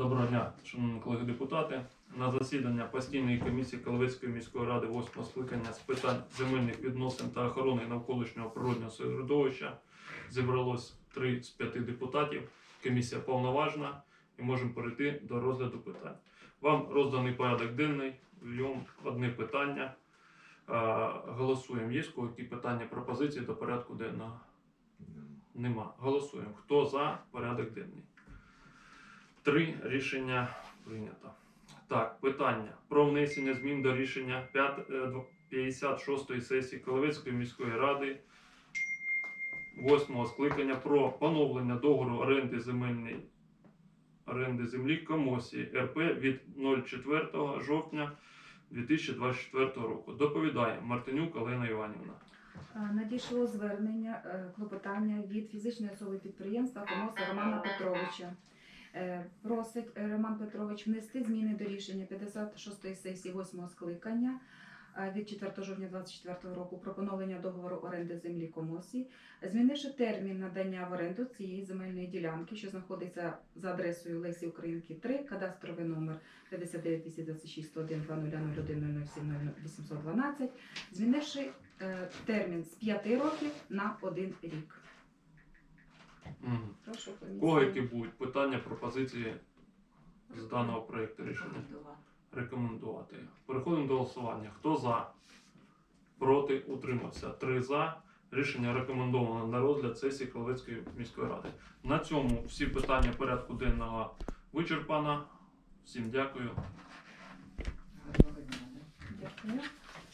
Доброго дня, шановні колеги депутати. На засідання постійної комісії Каловецької міської ради 8 скликання з питань земельних відносин та охорони навколишнього природнього середовища зібралось 3 з 5 депутатів. Комісія повноважна і можемо перейти до розгляду питань. Вам розданий порядок денний, в ньому одне питання. Голосуємо. Є які питання пропозиції до порядку денного? Нема. Голосуємо. Хто за порядок денний? Три рішення прийнято. Так, питання про внесення змін до рішення 5, е, 56-ї сесії Коловецької міської ради 8 скликання про поновлення договору оренди земельної оренди землі Комосі РП від 04 жовтня 2024 року. Доповідає Мартинюк Олена Іванівна. Е, Надійшло звернення е, клопотання від фізичної особи підприємства Комоса Романа Петровича. Е, Просить е, Роман Петрович внести зміни до рішення 56-ї сесії 8 скликання е, від 4 жовтня 2024 року про поновлення договору оренди землі Комосі, змінивши термін надання в оренду цієї земельної ділянки, що знаходиться за адресою Лесі Українки 3, кадастровий номер 59 226 101 2001 007 812, змінивши термін з 5 років на 1 рік. Прошу Кого які будуть питання, пропозиції з даного проекту рішення? Рекомендувати. Переходимо до голосування. Хто за? Проти? Утримався. Три за. Рішення рекомендовано на розгляд сесії Коловецької міської ради. На цьому всі питання порядку денного вичерпано. Всім дякую. Дякую.